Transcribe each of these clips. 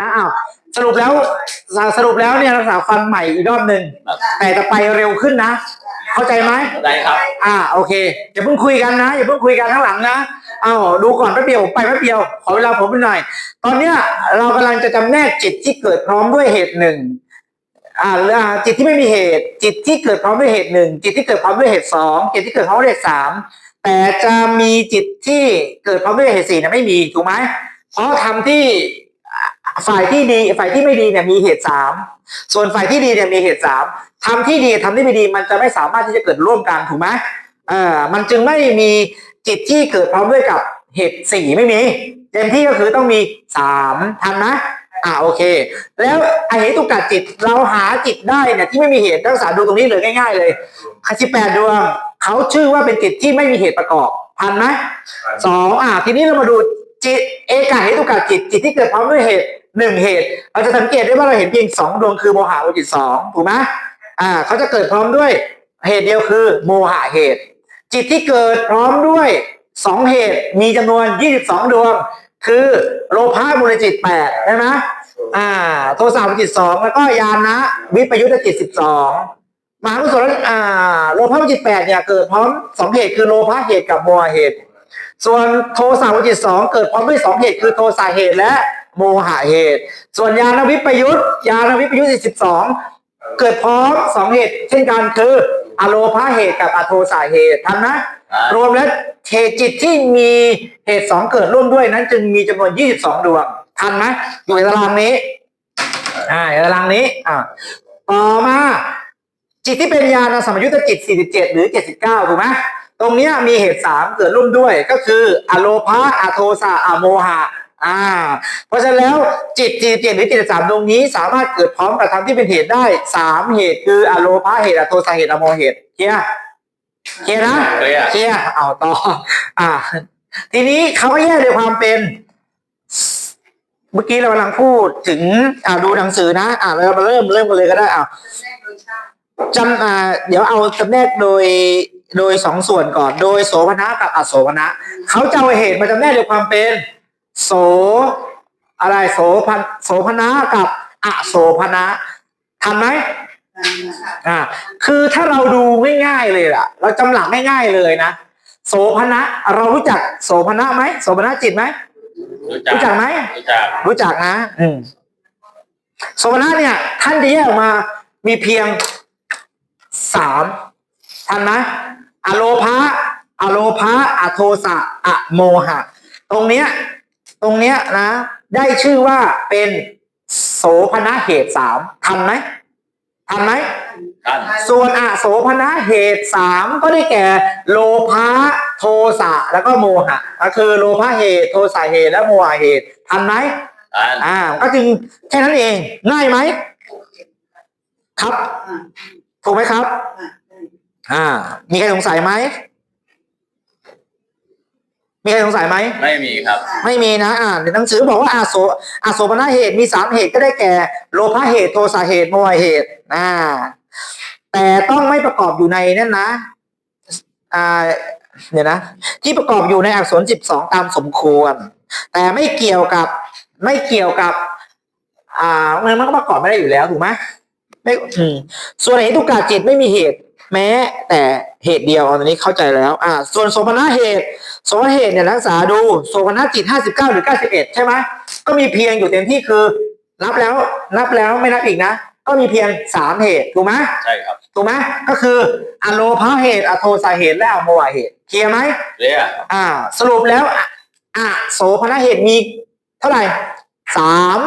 นะอ้าวสรุปแล้วสรุปแล้วเนี่ยเราฟังใหม่อีกรอบหนึ่งแต่จะไปเร็วขึ้นนะ เข้าใจไหมได้ครับ อ่าโอเคอย่าเพิ่งคุยกันนะอย่าเพิ่งคุยกันข้างหลังนะเอาดูก่อนแป๊บเดียวไปแป๊บเดียวขอเวลาผมไปหน่อย ตอนเนี้ยเรากำลังจะจำแนกจิตที่เกิดพร้อมด้วยเหตุหนึ่งอ่าอ่าจิตที่ไม่มีเหตุ จิตที่เกิดพร้อมด้วยเหตุหนึ่งจิตที่เกิดพร้อมด้วยเหตุสองจิตที่เกิดพร้อมด้วยเหตุสามแต่จะมีจิตที่เกิดพร้อมด้วยเหตุสี่นะไม่มีถูกไหมเพราะทำที่ ฝ่ายที่ดีฝ่ายที่ไม่ดีเนี่ยมีเหตุสามส่วนฝ่ายที่ดีเนี่ยมีเหตุสามทำที่ดีทำที่ไม่ดีมันจะไม่สามารถที่จะเกิดร่วมกันถูกไหมเออมันจึงไม่มีจิตที่เกิดพร้อมด้วยกับเหตุสี่ไม่มีเต็มที่ก็คือต้องมีสามทันนะอ่าโอเค แล้วไอเหตุกัดจิตเราหาจิตได้เนี่ยที่ไม่มีเหตุรักษาดูตรงนี้เลยง่าย ๆ เลยสิแปดดวงเขาชื่อว่าเป็นจิตที่ไม่มีเหตุประกอบทันไหมสองอ่าทีนี้เรามาดูจิตเอกาเหตุกัดจิตจิตที่เกิดพร้อมด้วยเหตุ หนึ่งเหตุ เราจะสังเกตได้ว่าเราเห็นเพียงสองดวงคือโมหะกับจิตสองถูกไหมอ่าเขาจะเกิดพร้อมด้วยเหตุเดียวคือ โมหะเหตุ จิตที่เกิดพร้อมด้วยสองเหตุมีจำนวนยี่สิบสองดวง คือโลภะมูลจิตแปดใช่ไหมอ่า โทสะมูลจิตสองแล้วก็ยานนะวิปยุทธจิตสิบสองมหากุศลอ่า โลภะมูลจิตแปดเนี่ยเกิดพร้อมสองเหตุคือโลภะเหตุกับโมหะเหตุ ส่วนโทสะมูลจิตสองเกิดพร้อมด้วยสองเหตุคือโทสะเหตุและ โมหะเหตุ ส่วนยานวิปยุทธยานวิปยุทธจิตสิบสองเกิดพร้อมสองเหตุ เช่นกันคืออโลภะเหตุกับอโทสะเหตุทันนะ รวมแล้วเหตุจิตที่มีเหตุสองเกิดร่วมด้วยนั้น จึงมีจำนวน22ดวงทันไหมอยู่ในตารางนี้ อ่าในตารางนี้อ่าต่อมา จิตที่เป็นญาณสัมยุตจิต47หรือ79ถูกไหมตรงเนี้ยมีเหตุสามเกิดร่วมด้วยก็คือ อโลภะอโทสะอโมหะ อ่า เพราะฉะนั้นแล้วจิต47หรือ73ดวงนี้ สามารถเกิดพร้อมกับธรรมที่เป็นเหตุได้สามเหตุคืออโลภะเหตุอโทสะเหตุอโมหะเหตุเคลียร์เคลียร์นะเคลียร์ เคลียร์เอาต่อ อ่า ทีนี้เขาก็แยกในความเป็น เมื่อกี้เรากำลังพูดถึงอ่าดูหนังสือนะ อ่าเรามาเริ่มเริ่มกันเลยก็ได้อ่าจำอ่าเดี๋ยวเอาจำแนกโดยโดยสองส่วนก่อน โดยโสภณะกับอโสภณะเขาจะเอาเหตุมาจำแนกโดยความเป็น โส อะไรโสพันโสภณะกับอโสภณะทันไหมอ่าคือถ้าเราดูง่ายๆเลยล่ะ เราจำหลักง่ายๆเลยนะโสภณะเรารู้จักโสภณะไหมโสภณะจิตไหมรู้จักรู้จักไหมรู้จักรู้จักนะ อืมโสภณะเนี่ย ท่านจะแยกออกมามีเพียงสามทันไหมอโลภะอโลภะอโทสะอโมหะ ตรงเนี้ย ตรงเนี้ยนะ ได้ชื่อว่าเป็นโสภณะเหตุสามทันไหมทันไหมท่านส่วนอโสภณะเหตุสามก็ได้แก่ โลภะโทสะแล้วก็โมหะก็คือโลภะเหตุโทสะเหตุและโมหะเหตุทันไหมท่านอ่าก็จึงแค่นั้นเองง่ายไหมครับ ถูกไหมครับ อ่า มีใครสงสัยไหม มีใครสงสัยไหม ไม่มีครับ ไม่มีนะ อ่านในหนังสือบอกว่าอาโสอาโสภณเหตุมีสามเหตุก็ได้แก่ โลภะเหตุ โทสะเหตุ โมหะเหตุอ่าแต่ต้องไม่ประกอบอยู่ในนั่นนะ อ่าเดี๋ยวนะ ที่ประกอบอยู่ในอักษรสิบสองตามสมควร แต่ไม่เกี่ยวกับ ไม่เกี่ยวกับ อ่ามันมันก็ประกอบไม่ได้อยู่แล้วถูกไหมไม่อืมส่วนเหตุตุกาจิตไม่มีเหตุ แม้ แต่เหตุเดียวอันนี้เข้าใจแล้ว อ่า ส่วนโสภณเหตุโสภณเหตุเนี่ยนักศึกษาดูโสภณจิตห้าสิบเก้าหรือเก้าสิบเอ็ดใช่ไหมก็มีเพียงอยู่เต็มที่คือนับแล้วนับแล้วไม่นับอีกนะ ก็มีเพียงสามเหตุถูกไหมใช่ครับถูกไหมก็คืออโลภะเหตุ อโทสะเหตุและอโมหะเหตุเคลียร์ไหมเรียกอ่า สรุปแล้วอะอะโสภณเหตุมีเท่าไหร่สาม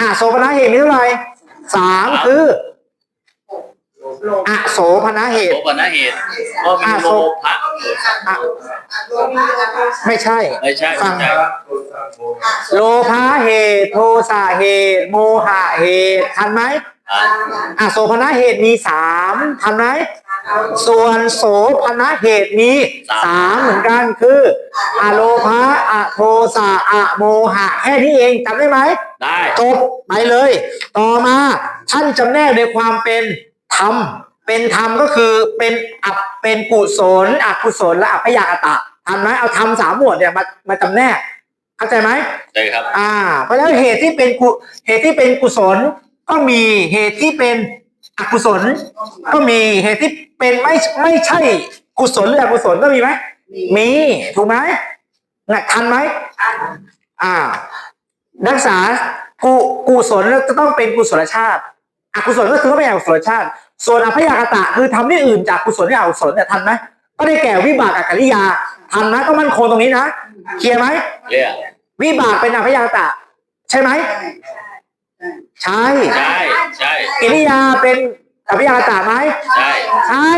อะโสภณเหตุมีเท่าไหร่สามคือ อะโสภณเหโลตุภะเหตุก็มีโลภะอะไม่ใช่ไม่ใช่ฟัไม่งใช่โลภะเหตุ โทสะเหตุ โมหะเหตุทันไหมท่านอะโสภณเหตุมีสามทันไหมส่วนโสภณเหตุมีสามเหมือนกันคืออะโลภะอะโทสะอะโมหะแค่นี้เองจำได้ไหมได้จบไปเลย ต่อมาท่านจำแนกในความเป็น ธรรมเป็นธรรมก็คือเป็นอับเป็นกุศลอกุศลและอัพยากตะทันไหมเอาธรรมสามหมวดเนี่ยมามาจำแนกเข้าใจไหมใช่ครับ อ่า เพราะฉะนั้นเหตุที่เป็นกุเหตุที่เป็นกุศลก็มีเหตุที่เป็นอกุศล ก็มีเหตุที่เป็นไม่ไม่ใช่กุศลหรืออกุศลก็มีไหมมีถูกไหมน่ะทันไหมอ่ารักษากุกุศลจะต้องเป็นกุศลชาติ อกุศลก็คือไม่อกุศลชาติ ส่วนอภยากตะคือทำที่อื่นจากกุศลที่อกุศลเนี่ยทันไหมก็ได้แก่วิบากอกริยาทันนะต้องมั่นคงตรงนี้นะเคลียร์ไหมเรียกวิบากเป็นอภยากตะ ใช่ไหมใช่ใช่ใช่กิริยาเป็นอภยากตะไหมใช่ใช่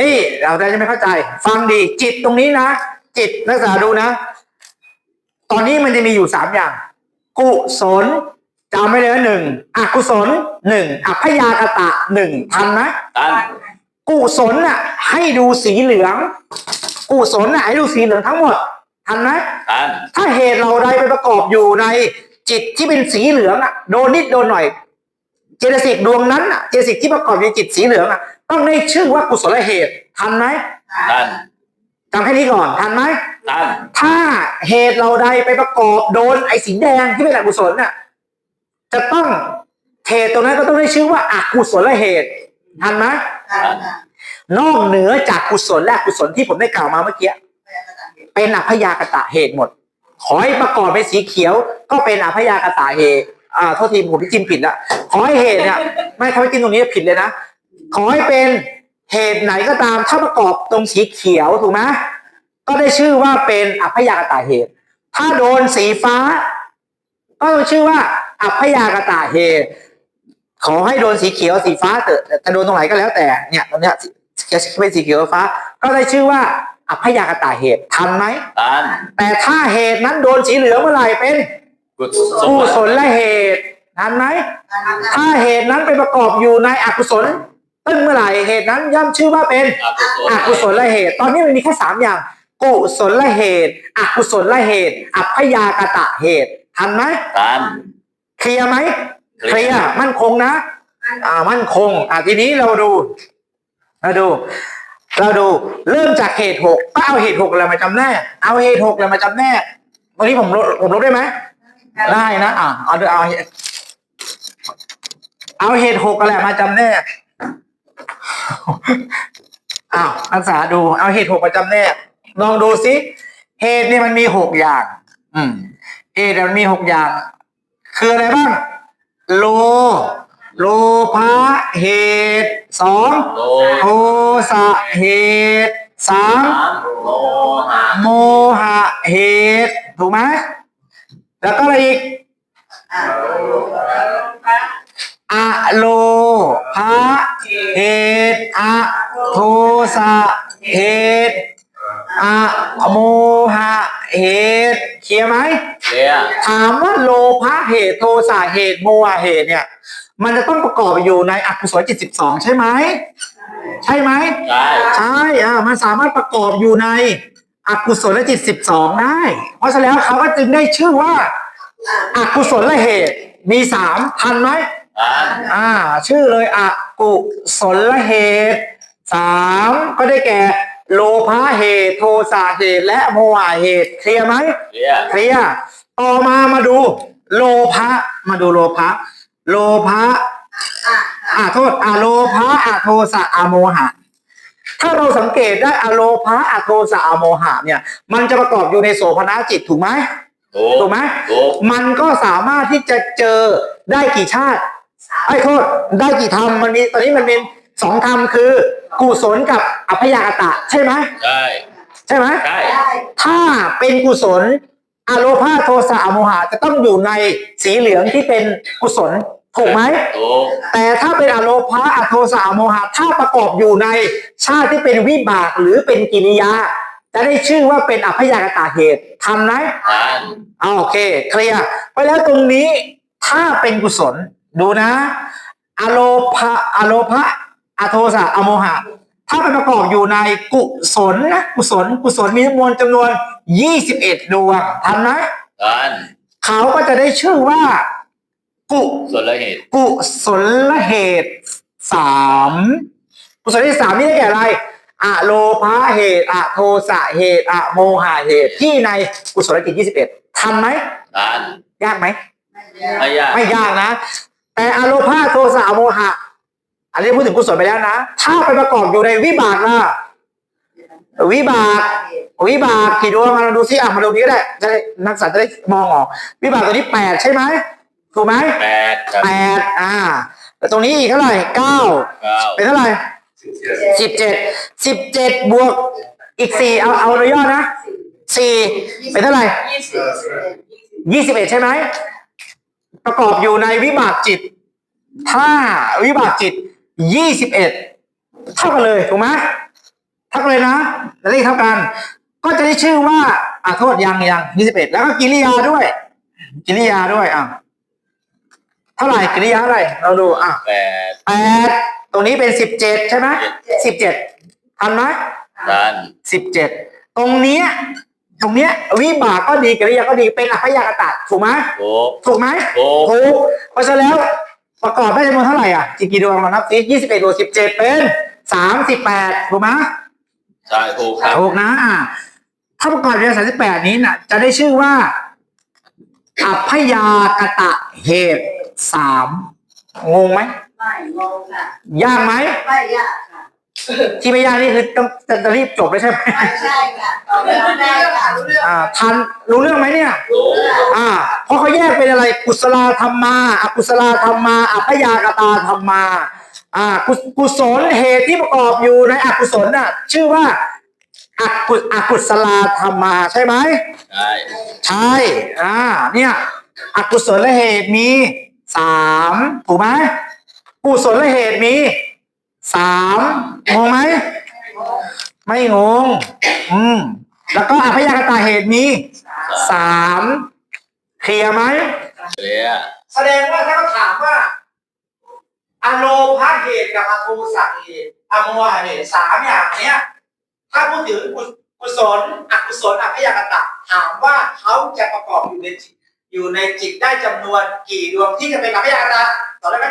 นี่เราจะไม่เข้าใจ ฟังดีจิตตรงนี้นะจิตนักศึกษาดูนะ ตอนนี้มันจะมีอยู่สามอย่าง กุศล จำไว้เลยนะหนึ่งอกุศลหนึ่งอภยากตะหนึ่งทันไหมตันกุศลน่ะ ให้ดูสีเหลือง กุศลน่ะให้ดูสีเหลืองทั้งหมดทันไหมตันถ้าเหตุเราใดไปประกอบอยู่ในจิตที่เป็นสีเหลืองอะโดนนิดโดนหน่อย เจตสิกดวงนั้นอะเจตสิกที่ประกอบอยู่ในจิตสีเหลืองอะต้องได้ชื่อว่ากุศลเหตุทันไหมตันจำแค่นี้ก่อนทันไหมตันถ้าเหตุเราใดไปประกอบโดนไอ้สีแดงที่เป็นอกุศลน่ะ จะต้องเหตุตรงนั้นก็ต้องได้ชื่อว่าอกุศลเหตุทันไหมนอกเหนือจากกุศลและอกุศลที่ผมได้กล่าวมาเมื่อกี้เป็นอภยากตะเหตุหมด ขอให้ประกอบเป็นสีเขียว ก็เป็นอภยากตะเหตุอ่าโทษทีผมที่จิ้มผิดละขอให้เหตุเนี่ยไม่ถ้าไม่จิ้มตรงนี้ผิดเลยนะขอให้เป็นเหตุไหนก็ตามถ้าประกอบตรงสีเขียวถูกไหมก็ได้ชื่อว่าเป็นอภยากตะเหตุ ถ้าโดนสีฟ้า ก็ต้องชื่อว่า อภยากตะเหตุขอให้โดนสีเขียวสีฟ้าเถอะแต่จะโดนตรงไหนก็แล้วแต่เนี่ยตรงเนี้ยสีเป็นสีเขียวฟ้า ก็ได้ชื่อว่าอภยากตะเหตุทันไหมตันแต่ถ้าเหตุนั้นโดนสีเหลืองเมื่อไหร่เป็นกุศกุศลลและเหตุทันไหมถ้าเหตุนั้นไปประกอบอยู่ในอกุศลตึ้งเมื่อไหร่เหตุนั้นย่อมชื่อว่าเป็นอกุศลอกุศลและเหตุ ตอนนี้มันมีแค่สามอย่างกุศลและเหตุอกุศลและเหตุ อัพยากตะเหตุทันไหมตัน เคลียร์ไหมเคเคลีลียยร์ร์มั่นคงนะ อ่า มั่นคง อ่าทีนี้เราดูเราดู เราดู เริ่มจากเหตุหกก็เอาเหตุหกอะไรมาจำแนกเอาเหตุหกอะไรมาจำแนกตรงนี้ผมลดผมลดได้ไหมได้นะอะเอาดูเอาเหตุเอาเหตุหกอะไรมาจำแนกอ้าวนักศึกษาดู เอาเหตุหกมาจำแนกลองดูสิเหตุเนี่ยมันมีหกอย่าง อืมเหตุมันมีหกอย่าง คืออะไรบ้าง โล โลภะเหตุสองโลโทสะเหตุสามสามโลหะโมหะเหตุถูกไหมแล้วก็อะไรอีกอะโลภะเหตุอะโทสะเหตุอะโมหะเหตุเคลียร์ไหม เรียกถามว่าโลภะเหตุโทสะเหตุโมหะเหตุเนี่ย มันจะต้องประกอบอยู่ในอกุศลจิตสิบสองใช่ไหมใช่ไหมใช่ ใช่อ่ามันสามารถประกอบอยู่ในอกุศลจิตสิบสองได้ เพราะฉะนั้นเขาก็จึงได้ชื่อว่าอกุศลเหตุมีสามทันไหมตันอ่า ชื่อเลยอกุศลเหตุสามก็ได้แก่ โลภะเหตุ โทสะเหตุและโมหะเหตุเคลียร์ไหมเรียกเคลียร์ ต่อมามาดู โลภะมาดูโลภะโลภะอ่าโทษอะโลภะอะโทสะอะโมหะ ถ้าเราสังเกตได้อะโลภะอะโทสะอะโมหะเนี่ย มันจะประกอบอยู่ในโสภณจิตถูกไหมถูกถูกไหมถูกมันก็สามารถที่จะเจอได้กี่ชาติไอ้โทษได้กี่ธรรมมันมีตอนนี้มันเป็นสองธรรมคือ กุศลกับอัพยากตะ ใช่ไหมใช่ใช่ไหมใช่ถ้าเป็นกุศล อโลภาโทสะอโมหะจะต้องอยู่ในสีเหลืองที่เป็นกุศลถูกไหมถูกแต่ถ้าเป็นอโลภาอโทสะอโมหะถ้าประกอบอยู่ในชาติที่เป็นวิบากหรือเป็นกิริยา จะได้ชื่อว่าเป็นอภยากตาเหตุทำไหมตันอ่าโอเคเคลียร์ไปแล้วตรงนี้ถ้าเป็นกุศลดูนะ อโลภะอโลภะอโทสะอโมหะ ถ้าไปประกอบอยู่ในกุศลนะกุศลกุศลมีจำนวนจำนวน21ดวงทันไหมตันเขาก็จะได้ชื่อว่า กุส่วนละเหตุ กุศลเหตุสามกุศลเหตุสามนี่ได้แก่อะไรอะโลภะเหตุอะโทสะเหตุอะโมหะเหตุที่ในกุศลจิต21ทันไหมทันยากไหมไม่ยากไม่ยากนะ แต่อโลภาโทสะโมหะ อันนี้พูดถึงกุศลไปแล้วนะ ถ้าไปประกอบอยู่ในวิบากล่ะวิบากวิบากกี่ดวงมาเราดูซิอะมาดูนี้ก็ได้จะได้นักสัตว์จะได้มองออก วิบากตัวนี้แปดใช่ไหมถูกไหมแปดครับแปดอ่าแล้วตรงนี้อีกเท่าไหร่เก้าเก้าเป็นเท่าไหร่สิบเจ็ดสิบเจ็ดบวกอีกสี่เอาเอาโดยย่อนะสี่เป็นเท่าไหร่ยี่สิบยี่สิบเอ็ดใช่ไหมประกอบอยู่ในวิบากจิต ถ้าวิบากจิต ยี่สิบเอ็ดเท่ากันเลยถูกไหมเท่ากันเลยนะเลขเท่ากัน ก็จะได้ชื่อว่าอ่าโทษยังยังยี่สิบเอ็ดแล้วก็กิริยาด้วย กิริยาด้วยอะเท่าไหร่กิริยาเท่าไหร่เราดูอะแปดแปดตรงนี้เป็นสิบเจ็ดใช่ไหมสิบเจ็ดทันไหมทันสิบเจ็ดตรงเนี้ยตรงเนี้ยวิบากก็ดีกิริยาก็ดีเป็นอัพยากตะถูกไหมถูกถูกไหมถูกถูกเพราะฉะนั้นแล้ว ประกอบได้จำนวนเท่าไหร่อะกี่กี่ดวงเรานับสิยี่สิบเอ็ดบวกสิบเจ็ดเป็นสามสิบแปดถูกไหมใช่ถูกครับถูกนะอะถ้าประกอบในสามสิบแปดนี้น่ะ จะได้ชื่อว่าอัพยากตะเหตุสามงงไหมไม่งงค่ะยากไหมไม่ยากค่ะ ที่ไม่ยากนี่คือต้องจะจะรีบจบเลยใช่ไหมไม่ใช่ค่ะตอบไม่ได้ค่ะรู้เรื่องอ่าทันรู้เรื่องไหมเนี่ยถูกอ่าเพราะเขาแยกเป็นอะไรกุศลธรรมาอกุศลธรรมาอัพยากตาธรรมาอ่ากุกุศลเหตุที่ประกอบอยู่ในอกุศลน่ะชื่อว่าอกุอกุศลธรรมาใช่ไหมใช่ใช่อ่าเนี่ยอกุศลเหตุมีสามถูกไหมกุศลเหตุมี สามงงไหม ไม่งง อืม แล้วก็อพยากตาเหตุมีสามเคลียร์ไหม เคลียร์ แสดงว่าถ้าเขาถามว่า อโลภาเหตุกับอโทสะเหตุอโมหะเหตุสามอย่างเนี้ย ถ้าพูดถึงกุกุศลอกุศลอพยากตะถามว่าเขาจะประกอบอยู่ในจิตอยู่ในจิตได้จำนวนกี่ดวงที่จะเป็นอพยากตะตอบได้ไหม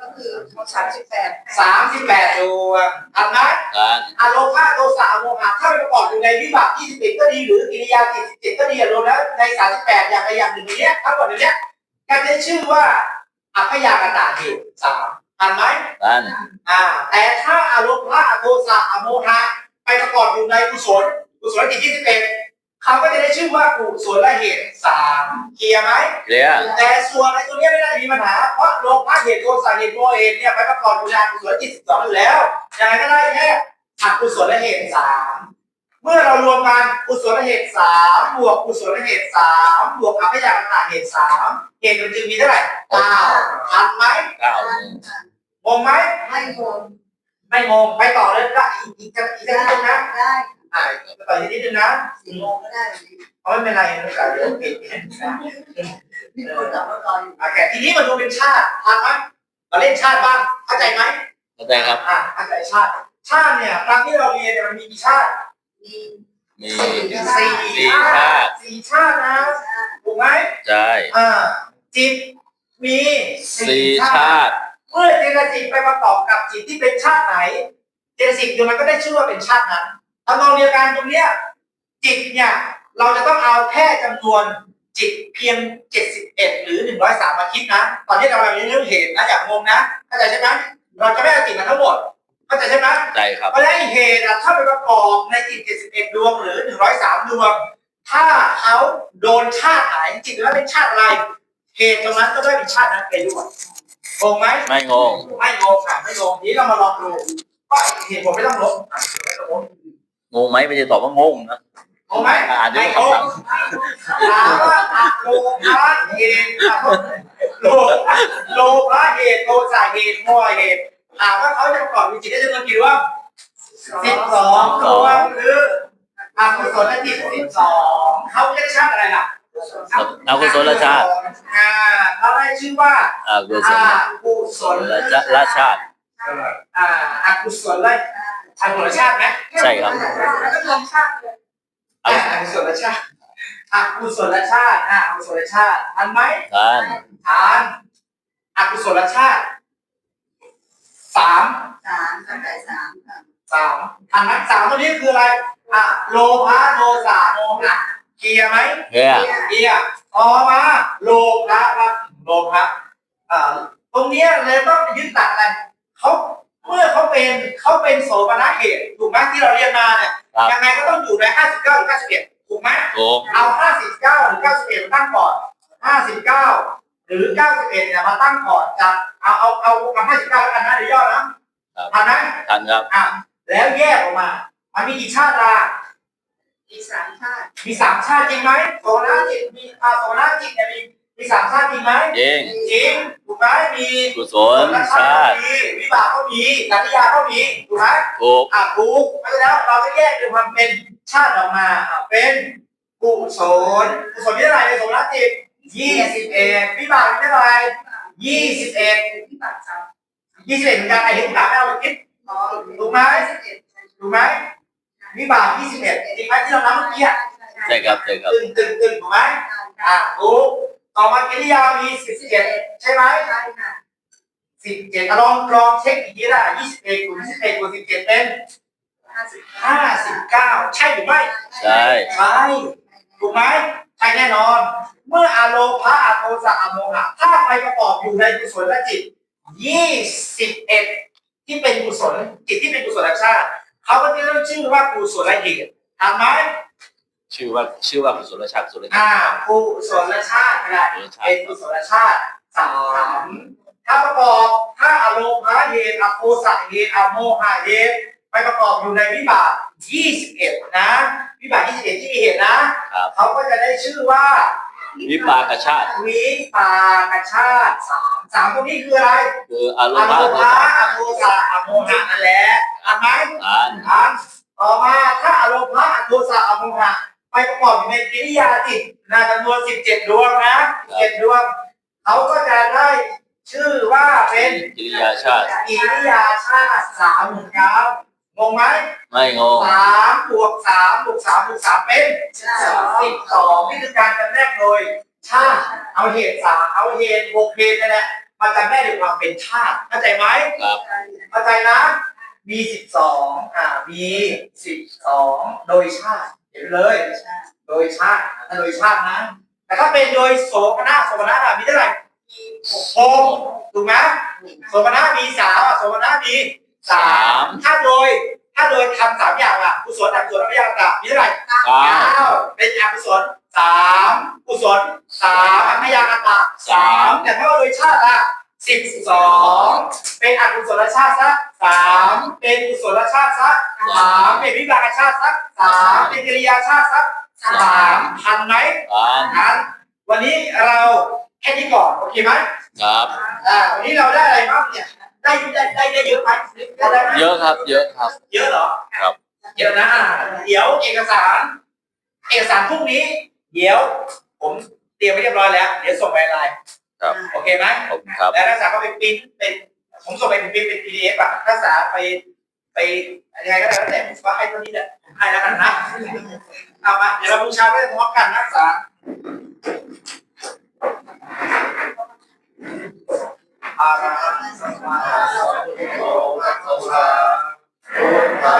ก็คือสามสิบแปดสามสิบแปดดวงทันไหมทันอโลภาโทสะอโมหะถ้าไปประกอบอยู่ในวิบากที่สิบเอ็ดก็ดีหรือกิริยาที่สิบเจ็ดก็ดีรวมแล้วในสามสิบแปดอย่างใดอย่างหนึ่งในเนี้ยทั้งหมดในเนี้ยก็จะชื่อว่าอัพยากตะเหตุสามทันไหมทันอ่า แต่ถ้าอารมณ์พระอโทสะอโมหะไปประกอบอยู่ในกุศลกุศลจิตที่สิบเอ็ด เขาก็จะได้ชื่อว่ากุศลเหตุสามเคลียร์ไหมเคลียร์แต่ส่วนในตัวเนี้ยไม่ได้มีปัญหา เพราะโลภะเหตุโทสะเหตุโมหะเหตุเนี่ยไปประกอบอยู่ในอกุศลจิตสิบสองอยู่แล้วยังไงก็ได้แค่อกุศลเหตุสามเมื่อเรารวมกันกุศลเหตุสามบวกกุศลเหตุสามบวกอภิญญาตาเหตุสามเหตุมันจึงมีเท่าไหร่เก้าทันไหมเก้างงไหมไม่งงไม่งงไปต่อเลยก็อีกอีกจะอีกจะนิดนึงนะได้ อ่าไปต่ออีกนิดนึงนะสี่โมงก็ได้เพราะไม่เป็นไรนะแต่เดี๋ยวปิดมีคนกลับมารออยู่โอเคทีนี้มาดูเป็นชาติทันไหมเราเล่นชาติบ้างเข้าใจไหมเข้าใจครับอ่าเข้าใจชาติ ชาติเนี่ยครั้งที่เราเรียนเนี่ยมันมีกี่ชาติมีมีมีสี่สี่ชาติสี่ชาตินะถูกไหมใช่อ่าจิตมีสี่ชาติ เมื่อเจตสิกไปประกอบกับจิตที่เป็นชาติไหน เจตสิกอยู่มันก็ได้ชื่อว่าเป็นชาตินั้น ทำนองเดียวกันตรงเนี้ยจิตเนี่ยเราจะต้องเอาแค่จำนวนจิตเพียง 71 หรือ 103มาคิดนะ ตอนนี้เรากำลังเรื่องเหตุนะอย่างงงนะเข้าใจใช่ไหมเราจะไม่เอาจิตมาทั้งหมดเข้าใจใช่ไหมใช่ครับเพราะฉะนั้นไอ้เหตุอะถ้าไปประกอบในจิต 71 ดวงหรือ 103 ดวง ถ้าเขาโดนชาติไหนจิตนั้นเป็นชาติอะไร เหตุตรงนั้นก็ได้เป็นชาตินั้นไปด้วยงงไหมไม่งงไม่งงค่ะไม่งงนี้เรามาลองดูก็เหตุผลไม่ต้องลบอะไม่ต้องลบ งงไหมไม่ใช่ตอบว่างงนะงงไหมอ่านด้วยไม่งงคำถามถามว่าอะโลภะเหตุโลภะโลภะเหตุโทสะเหตุโมหะเหตุถามว่าเขาจะประกอบมีจิตได้จำนวนกี่ดวงสิบสองดวงหรืออกุศลจิตสิบสองเขาจะได้ชาติอะไรล่ะเอากุศลชาติอ่าเขาได้ชื่อว่าอากุศลอากุศลละชาติอ่าอากุศลเลย อากุศลชาติไหมใช่ครับ แล้วก็รวมชาติเลยอ่าอกุศลชาติอกุศลชาติอ่าอกุศลชาติทันไหมทันทานอกุศลชาติสามสามตั้งแต่สามค่ะสามทันไหมสามตัวนี้คืออะไรอะโลภะโทสะโมหะเกียร์ไหมเฮียเกียร์ต่อมา โลภะครับโลภะอ่าตรงเนี้ยเลยต้องยึดหลักอะไรเขา เมื่อเขาเป็นเขาเป็นโสมนัสเหตุถูกไหมที่เราเรียนมาเนี่ยครับ ยังไงก็ต้องอยู่ใน 59 หรือ 91 ถูกไหมถูกเอา 59 หรือ 91มาตั้งก่อน 59 หรือ 91 เนี่ยมาตั้งก่อนจากเอาเอาเอาเอา59แล้วกันนะเดี๋ยวย่อนะทันไหมทันครับอะแล้วแยกออกมา มันมีกี่ชาติละอีสามชาติมีสามชาติจริงไหมโซนาจิตมีอ่าโซนาจิตเนี่ยมี มีสามชาติจริงไหมจริงจริงถูกไหมมีกุศลชาติมีวิบากก็มีกัตยาก็มีถูกไหมถูกอะถูกเพราะฉะนั้นเราจะแยกดูมันเป็นชาติออกมาอะเป็นกุศลกุศลมีเท่าไหร่ในโสนจิตยี่สิบเอ็ดวิบากมีเท่าไหร่ยี่สิบเอ็ดที่ปากสามยี่สิบเอ็ดเหมือนกันไอ้ที่ถามให้เราคิดอ๋อถูกไหมสิบเอ็ดถูกไหมวิบากยี่สิบเอ็ดจริงไหมที่เรานับเมื่อกี้อะใช่ครับใช่ครับตึงตึงตึงถูกไหมอะถูก ต่อมากิริยามีสิบเจ็ดใช่ไหมใช่ค่ะสิบเจ็ดลองลองเช็คอีกทีละยี่สิบเอ็ดคูณยี่สิบเอ็ดคูณสิบเจ็ดเป็นห้าสิบห้าสิบเก้าใช่หรือไม่ใช่ใช่ถูกไหมใช่แน่นอน เมื่ออโลภะอโทสะอโมหะถ้าไปประกอบอยู่ในกุศลจิตยี่สิบเอ็ดที่เป็นกุศลจิตที่เป็นกุศลชาติเขาก็จะเรียกชื่อว่ากุศลเหตุทำไหม ชื่อว่าชื่อว่ากุศลชาติกุศลชาติอ่ากุศลชาติก็ได้กุศลชาเป็ตินกุศลชาติสามถ้าประกอบถ้าอโลภะเหตุอโทสะเหตุอโมหะเหตุไปประกอบอยู่ในวิบาก21 นะ วิบาก21 ที่มีเหตุนะครับ เขาก็จะได้ชื่อว่า วิปากชาติ วิปากชาติสามสามตรงนี้คืออะไรคืออารอมณ์โลพระภะอโทสะอโมหะนั่นแหละอ่านไหม อ่านอ่านต่อมาถ้าอโลภะอโทสะอโมหะ ไปประกอบอยู่ในกิริยาจิตนะจำนวน17ดวงนะ17ดวงเขาก็จะได้ชื่อว่าเป็นกิริยาชาติกิริยาชาติสามหมื่นเก้างงไหมไม่งงสามบวกสามบวกสามบวกสามเป็นใช่สิบสองนี่คือการจำแนกโดยชาติเอาเหตุสามเอาเหตุบวกเหตุนั่นแหละมาจำแนกด้วยความเป็นชาติเข้าใจไหมครับเข้าใจนะมีสิบสองอ่ามีสิบสองโดยชาติ เห็นเลย โดยชาติถ้าโดยชาตินะ แต่ถ้าเป็นโดยโสมนัสโสมนัสอะมีเท่าไหร่มีหกหกถูกไหมโสมนัสมีสามอะโสมนัสมีสาสามมถ้าโดยถ้าโดยทำสามอย่างอะกุศลอกุศลอภิญญาตะมีเท่าไหร่เก้าเก้าเป็นอกุศลสามกุศลสามอภิญญาตะสามแต่ถ้าโดยชาติอะสิบสองเป็นอกุศลชาติซะ สามเป็นกุศลชาติซะสามเป็นวิบากชาติซะสามเป็นกิริยาชาติซะสามทันไหมอ่านงั้นวันนี้เราแค่นี้ก่อนโอเคไหมครับอ่าวันนี้เราได้อะไรบ้างเนี่ยได้ได้ได้ได้เยอะไหมได้ได้ไหมเยอะครับ เยอะครับ เยอะเหรอครับเยอะนะอ่าเดี๋ยวเอกสาร เอกสารพรุ่งนี้ เดี๋ยว ผมเตรียมไว้เรียบร้อยแล้ว เดี๋ยวส่งไปไลน์ครับโอเคไหมขอบคุณครับแล้วนักศึกษาก็ไปปริ้นเป็น ผมส่งไปเป็นปริ้นเป็น PDF อะถ้าสาไปไปยังไงก็แล้วแต่ผมก็ให้เท่านี้แหละผมให้แล้วกันนะเอามาเดี๋ยวเราบูชาไว้พร้อมกันนะสาอาราสัมมาสัมพุทโธพระคะวาพุทธัง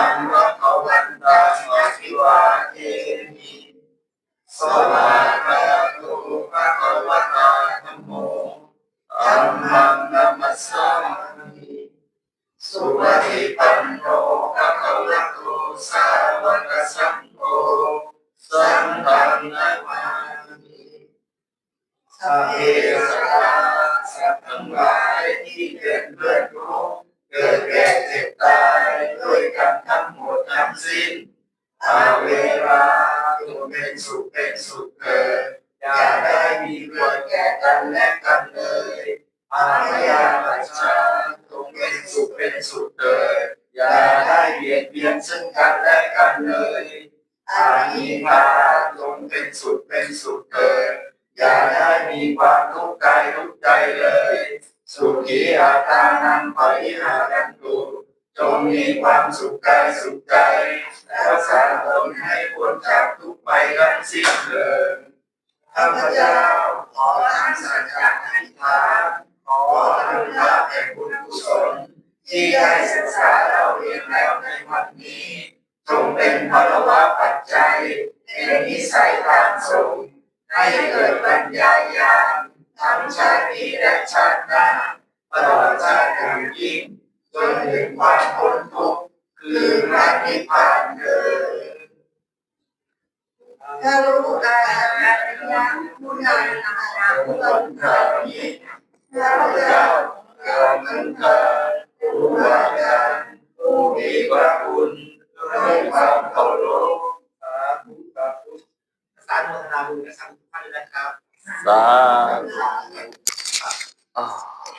กันเลยอาพยาปัจจาจงเป็นสุขเป็นสุขเกิดอย่าได้เบียดเบียนซึ่งกันและกันเลยอาหิพา วะปัจจัยคือนิสัยทางสูงให้เกิดปัญญาญาณทั้งชาตินี้และชาติหน้าตลอดชาติถึงยิ่งจนถึงความพ้นทุกข์คือพระนิพพานเดิดกรุณาอาริยะมุนานารามุตตานิพระเจ้าการเงินเกิดผู้ว่าการผู้มีพระคุณ ด้วยามสาธุสาธุสาธุนะครับ สาธุ